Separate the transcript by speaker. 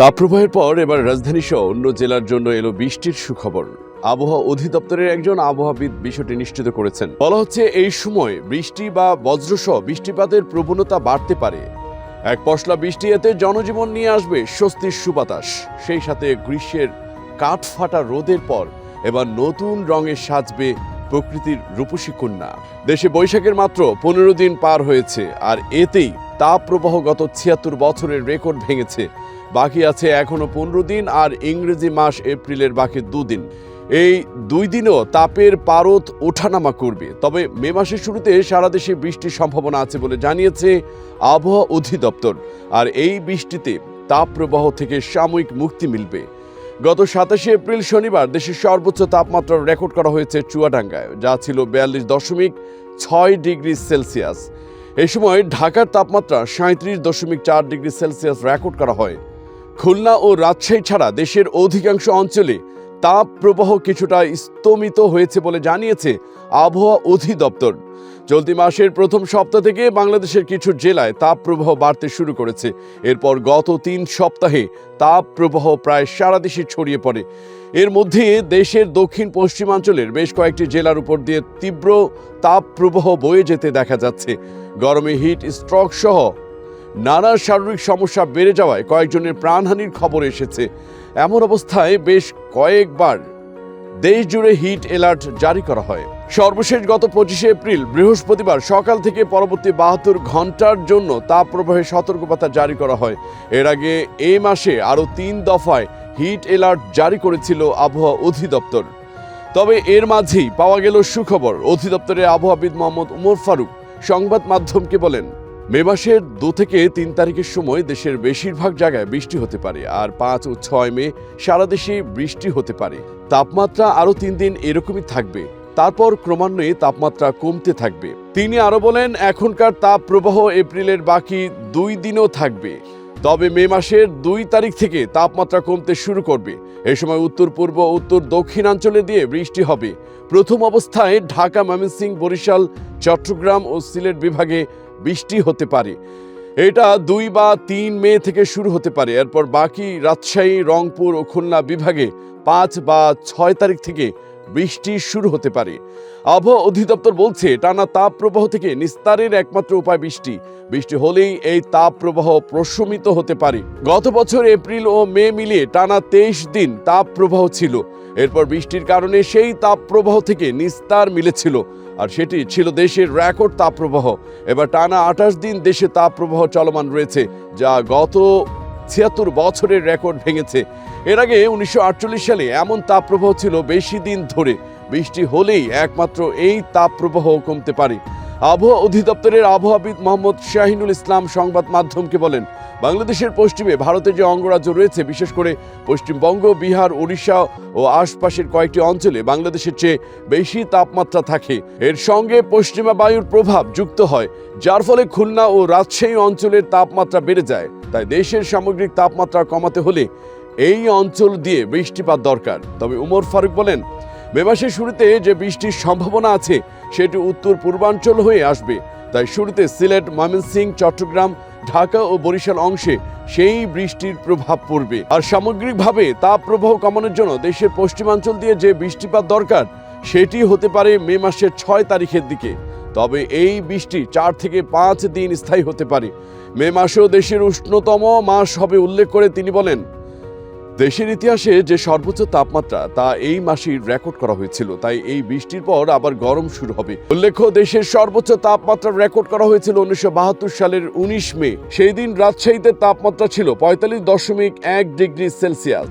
Speaker 1: তাপপ্রবাহের পর এবার রাজধানী সহ অন্য জেলার জন্য এলো বৃষ্টির সুখবর। আবহাওয়া অধিদপ্তরের একজন আবহাওয়াবিদ বিষয়টি নিশ্চিত করেছেন। বলা হচ্ছে, এই সময় বৃষ্টি বা বজ্রসহ বৃষ্টিপাতের প্রবণতা বাড়তে পারে। এক পশলা বৃষ্টি এতে জনজীবন নিয়ে আসবে স্বস্তির সুবাতাস। সেই সাথে গ্রীষ্মের কাঠ ফাটা রোদের পর এবার নতুন রঙে সাজবে প্রকৃতির রূপসী কন্যা। দেশে বৈশাখের মাত্র পনেরো দিন পার হয়েছে, আর এতেই তাপ প্রবাহ গত ছিয়াত্তর বছরের রেকর্ড ভেঙেছে বাকি আছে এখনও পনেরো দিন আর ইংরেজি মাস এপ্রিলের বাকি দুদিন। এই দুই দিনও তাপের পারদ ওঠানামা করবে। তবে মে মাসের শুরুতে সারা দেশে বৃষ্টির সম্ভাবনা আছে বলে জানিয়েছে আবহাওয়া অধিদপ্তর। আর এই বৃষ্টিতে তাপ প্রবাহ থেকে সাময়িক মুক্তি মিলবে। গত সাতাশে এপ্রিল শনিবার দেশের সর্বোচ্চ তাপমাত্রা রেকর্ড করা হয়েছে চুয়াডাঙ্গায়, যা ছিল বিয়াল্লিশ দশমিক ছয় ডিগ্রি সেলসিয়াস। এই সময় ঢাকার তাপমাত্রা সাঁত্রিশ দশমিক চার ডিগ্রি সেলসিয়াস রেকর্ড করা হয়। খুলনা ও রাজশাহী ছাড়া দেশের অধিকাংশ অঞ্চলে তাপ প্রবাহ কিছুটা স্তমিত হয়েছে বলে জানিয়েছে আবহাওয়া অধিদপ্তর। চলতি মাসের প্রথম সপ্তাহ থেকে বাংলাদেশের কিছু জেলায় তাপ প্রবাহ বাড়তে শুরু করেছে। এরপর গত তিন সপ্তাহে তাপ প্রবাহ প্রায় সারা দেশে ছড়িয়ে পড়ে। এর মধ্যে দেশের দক্ষিণ পশ্চিমাঞ্চলের বেশ কয়েকটি জেলার উপর দিয়ে তীব্র তাপ প্রবাহ বয়ে যেতে দেখা যাচ্ছে। গরমে হিট স্ট্রোক সহ নানা শারীরিক সমস্যা বেড়ে যাওয়ায় কয়েকজনের প্রাণহানির খবর এসেছে। এমন অবস্থায় বেশ কয়েকবার দেশ জুড়ে হিট অ্যালার্ট জারি করা হয়। সর্বশেষ গত পঁচিশে এপ্রিল, বৃহস্পতিবার সকাল থেকে পরবর্তী বাহাত্তর ঘণ্টার জন্য তাপ প্রবাহের সতর্কবার্তা জারি করা হয়। এর আগে এ মাসে আরও তিন দফায় হিট অ্যালার্ট জারি করেছিল আবহাওয়া অধিদপ্তর। তবে এর মাঝেই পাওয়া গেল সুখবর। অধিদপ্তরের আবহাওয়াবিদ মোহাম্মদ উমর ফারুক সংবাদ মাধ্যমকে বলেন মে মাসের দু থেকে তিন তারিখের সময় দেশের বেশিরভাগ জায়গায় বৃষ্টি হতে পারে, আর পাঁচ ও ছয় মে সারা দেশে বৃষ্টি হতে পারে। তাপমাত্রা আরও তিন দিন এরকমই থাকবে, তারপর ক্রমান্বয়ে তাপমাত্রা কমতে থাকবে। তিনি আরও বলেন, এখনকার তাপ প্রবাহ এপ্রিলের বাকি দুই দিনও থাকবে। তবে মে মাসের দুই তারিখ থেকে তাপমাত্রা কমতে শুরু করবে। এ সময় উত্তর, পূর্ব, উত্তর, দক্ষিণাঞ্চলে দিয়ে বৃষ্টি হবে। প্রথম অবস্থায় ঢাকা, ময়মনসিংহ, বরিশাল, চট্টগ্রাম ও সিলেট বিভাগে বৃষ্টি হতে পারে। এটা দুই বা তিন মে থেকে শুরু হতে পারে। এরপর বাকি রাজশাহী, রংপুর ও খুলনা বিভাগে পাঁচ বা ছয় তারিখ থেকে বৃষ্টি শুরু হতে পারে। আবহাওয়া অধিদপ্তর বলছে, টানা তাপ প্রবাহ থেকে নিস্তারের একমাত্র উপায় বৃষ্টি। বৃষ্টি হলেই এই তাপ প্রবাহ প্রশমিত হতে পারে। গত বছর এপ্রিল ও মে মিলিয়ে টানা তেইশ দিন তাপ প্রবাহ ছিল। এরপর বৃষ্টির কারণে সেই তাপ প্রবাহ থেকে নিস্তার মিলেছিল। আর সেটি ছিল দেশের রেকর্ড তাপপ্রবাহ। এবার টানা আঠাশ দিন দেশে তাপপ্রবাহ চলমান রয়েছে, যা গত ছিয়াত্তর বছরের রেকর্ড ভেঙেছে। এর আগে উনিশশো আটচল্লিশ সালে এমন তাপপ্রবাহ ছিল বেশি দিন ধরে। বৃষ্টি হলেই একমাত্র এই তাপপ্রবাহ কমতে পারে। আবহাওয়া অধিদপ্তরের আবহাওয়াবিদ মোহাম্মদ শাহিনুল ইসলাম সংবাদ মাধ্যমকে বলেন, বাংলাদেশের পশ্চিমে ভারতের যে অঙ্গরাজ্য রয়েছে, বিশেষ করে পশ্চিমবঙ্গ, বিহার, ওড়িশা ও আশপাশের কয়েকটি অঞ্চলে বাংলাদেশের চেয়ে বেশি তাপমাত্রা থাকে। এর সঙ্গে পশ্চিমা বায়ুর প্রভাব যুক্ত হয়, যার ফলে খুলনা ও রাজশাহী অঞ্চলের তাপমাত্রা বেড়ে যায়। তাই দেশের সামগ্রিক তাপমাত্রা কমাতে হলে এই অঞ্চল দিয়ে বৃষ্টিপাত দরকার। তবে উমর ফারুক বলেন মে মাসের শুরুতে যে বৃষ্টির সম্ভাবনা আছে, সেটি উত্তর পূর্বাঞ্চল হয়ে আসবে। তাই শুরুতে সিলেট, ময়মনসিংহ, চট্টগ্রাম, ঢাকা ও বরিশাল অংশে সেই বৃষ্টির প্রভাব পড়বে। আর সামগ্রিকভাবে তাপ প্রবাহ কমানোর জন্য দেশের পশ্চিমাঞ্চল দিয়ে যে বৃষ্টিপাত দরকার, সেটি হতে পারে মে মাসের ছয় তারিখের দিকে। তবে এই বৃষ্টি চার থেকে পাঁচ দিন স্থায়ী হতে পারে। মে মাসেও দেশের উষ্ণতম মাস হবে উল্লেখ করে তিনি বলেন। দেশের ইতিহাসে যে সর্বোচ্চ তাপমাত্রা, তা এই মাসেই রেকর্ড করা হয়েছিল। তাই এই বৃষ্টির পর আবার গরম শুরু হবে। উল্লেখ্য, দেশের সর্বোচ্চ তাপমাত্রা রেকর্ড করা হয়েছিল উনিশশো বাহাত্তর সালের উনিশ মে। সেই দিন রাজশাহীতে তাপমাত্রা ছিল পঁয়তাল্লিশ দশমিক এক ডিগ্রি সেলসিয়াস।